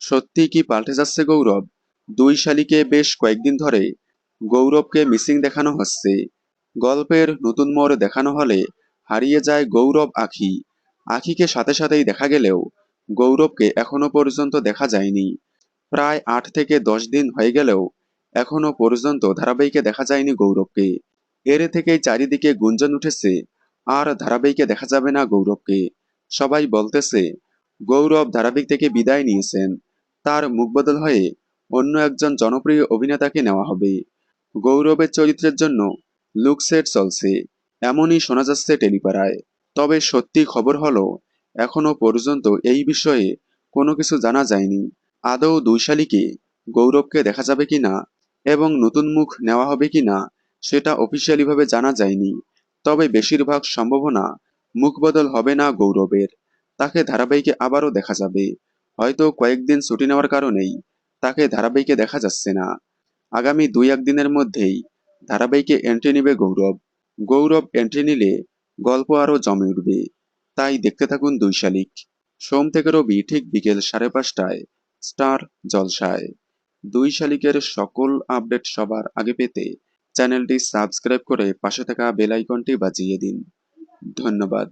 সত্যি কি পাল্টে যাচ্ছে গৌরব? দুই শালিকে বেশ কয়েকদিন ধরে গৌরবকে মিসিং দেখানো হচ্ছে। গল্পের নতুন মোড় দেখানো হলে হারিয়ে যায় গৌরব আখি। আখিকে সাথে সাথেই দেখা গেলেও গৌরবকে এখনও পর্যন্ত দেখা যায়নি। প্রায় আট থেকে দশ দিন হয়ে গেলেও এখনও পর্যন্ত ধারাবাহিকে দেখা যায়নি গৌরবকে। এর থেকেই চারিদিকে গুঞ্জন উঠেছে, আর ধারাবাহিকে দেখা যাবে না গৌরবকে। সবাই বলতেছে, গৌরব ধারাবাহিক থেকে বিদায় নিয়েছেন। তার মুখবদল হয়ে অন্য একজন জনপ্রিয় অভিনেতাকে নেওয়া হবে। গৌরবের চরিত্রের জন্য লুকসেট চলছে। এমনই শোনা যাচ্ছে টেলিপাড়ায়। তবে সত্যি খবর হলো, এখনও পর্যন্ত এই বিষয়ে কোনো কিছু জানা যায়নি। আদৌ দুই শালিকে গৌরবকে দেখা যাবে কিনা এবং নতুন মুখ নেওয়া হবে কিনা সেটা অফিসিয়ালিভাবে জানা যায়নি। তবে বেশিরভাগ সম্ভাবনা মুখবদল হবে না গৌরবের। তাকে ধারাবাহিকে আবারও দেখা যাবে। হয়তো কয়েকদিন ছুটি নেওয়ার কারণেই তাকে ধারাবাহিকে দেখা যাচ্ছে না। আগামী দুই একদিনের মধ্যেই ধারাবাহিকে এন্ট্রি নেবে গৌরব। গৌরব এন্ট্রি নিলে গল্প আরও জমে উঠবে। তাই দেখতে থাকুন দুই শালিক। সোম থেকে রবি ঠিক বিকেল সাড়ে পাঁচটায় স্টার জলসায়। দুই শালিকের সকল আপডেট সবার আগে পেতে চ্যানেলটি সাবস্ক্রাইব করে পাশে থাকা বেল আইকনটি বাজিয়ে দিন। ধন্যবাদ।